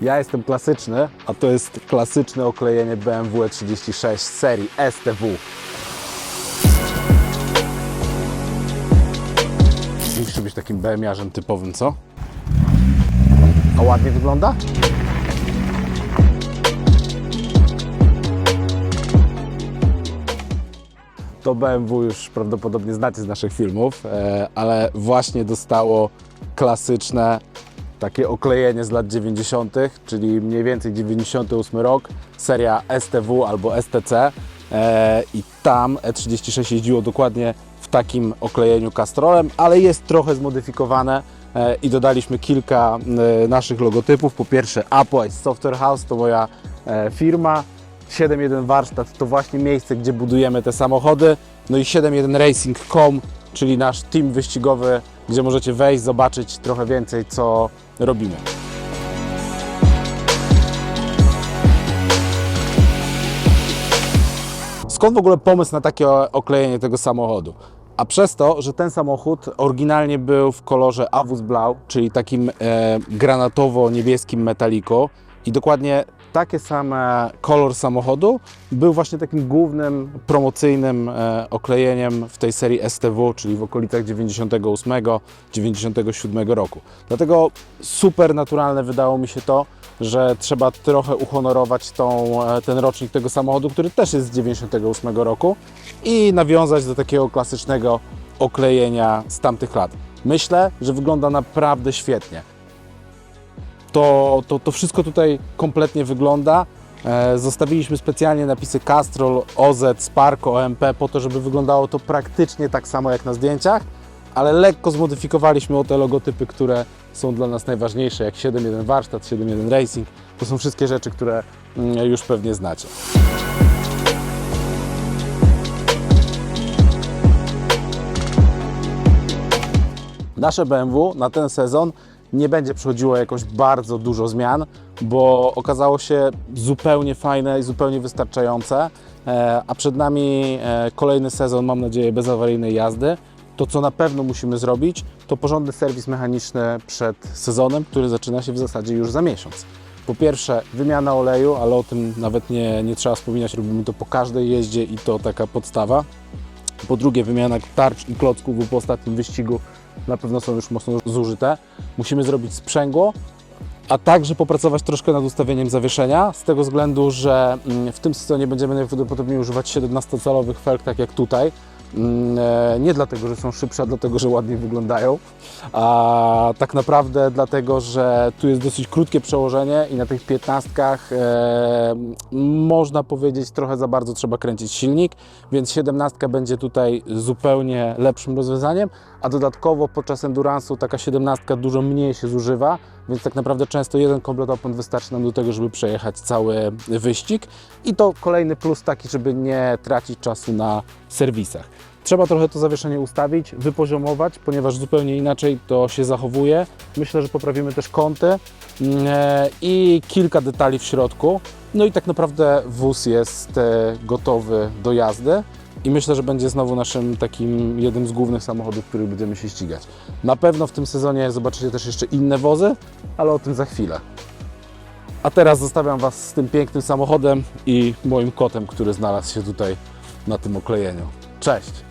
Ja jestem klasyczny, a to jest klasyczne oklejenie BMW E36 z serii STW. Musisz być takim BM-iarzem typowym, co? A ładnie wygląda? To BMW już prawdopodobnie znacie z naszych filmów, e, ale właśnie dostało klasyczne takie oklejenie z lat 90., czyli mniej więcej 98 rok, seria STW albo STC e, i tam E36 jeździło dokładnie w takim oklejeniu castrolem, ale jest trochę zmodyfikowane e, i dodaliśmy kilka e, naszych logotypów. Po pierwsze Upwise Software House to moja e, firma, 7.1 Warsztat to właśnie miejsce, gdzie budujemy te samochody. No i 7.1 Racing.com, czyli nasz team wyścigowy, gdzie możecie wejść, zobaczyć trochę więcej, co robimy. Skąd w ogóle pomysł na takie oklejenie tego samochodu? A przez to, że ten samochód oryginalnie był w kolorze Avus Blau, czyli takim e, granatowo-niebieskim metaliku i dokładnie takie same kolor samochodu był właśnie takim głównym promocyjnym e, oklejeniem w tej serii STW, czyli w okolicach 98-97 roku. Dlatego super naturalne wydało mi się to, że trzeba trochę uhonorować tą, e, ten rocznik tego samochodu, który też jest z 98 roku i nawiązać do takiego klasycznego oklejenia z tamtych lat. Myślę, że wygląda naprawdę świetnie. To, to, to wszystko tutaj kompletnie wygląda. E, Zostawiliśmy specjalnie napisy Castrol, OZ, Sparko, OMP po to, żeby wyglądało to praktycznie tak samo jak na zdjęciach, ale lekko zmodyfikowaliśmy o te logotypy, które są dla nas najważniejsze, jak 7.1 Warsztat, 7.1 Racing. To są wszystkie rzeczy, które mm, już pewnie znacie. Nasze BMW na ten sezon nie będzie przechodziło jakoś bardzo dużo zmian, bo okazało się zupełnie fajne i zupełnie wystarczające. E, A przed nami e, kolejny sezon, mam nadzieję, bez awaryjnej jazdy. To, co na pewno musimy zrobić, to porządny serwis mechaniczny przed sezonem, który zaczyna się w zasadzie już za miesiąc. Po pierwsze, wymiana oleju, ale o tym nawet nie, nie trzeba wspominać, robimy to po każdej jeździe i to taka podstawa. Po drugie, wymiana tarcz i klocków, bo po ostatnim wyścigu na pewno są już mocno zużyte. Musimy zrobić sprzęgło, a także popracować troszkę nad ustawieniem zawieszenia, z tego względu, że mm, w tym sezonie będziemy najprawdopodobniej używać 17-calowych felg, tak jak tutaj. Mm, e, Nie dlatego, że są szybsze, a dlatego, że ładniej wyglądają, a tak naprawdę dlatego, że tu jest dosyć krótkie przełożenie i na tych 15 e, można powiedzieć trochę za bardzo trzeba kręcić silnik, więc 17 będzie tutaj zupełnie lepszym rozwiązaniem, a dodatkowo podczas endurance'u taka 17 dużo mniej się zużywa, więc tak naprawdę często jeden komplet opon wystarczy nam do tego, żeby przejechać cały wyścig. I to kolejny plus taki, żeby nie tracić czasu na serwisach. Trzeba trochę to zawieszenie ustawić, wypoziomować, ponieważ zupełnie inaczej to się zachowuje. Myślę, że poprawimy też kąty mm, e, i kilka detali w środku. No i tak naprawdę wóz jest e, gotowy do jazdy i myślę, że będzie znowu naszym takim jednym z głównych samochodów, w których będziemy się ścigać. Na pewno w tym sezonie zobaczycie też jeszcze inne wozy, ale o tym za chwilę. A teraz zostawiam Was z tym pięknym samochodem i moim kotem, który znalazł się tutaj na tym oklejeniu. Cześć!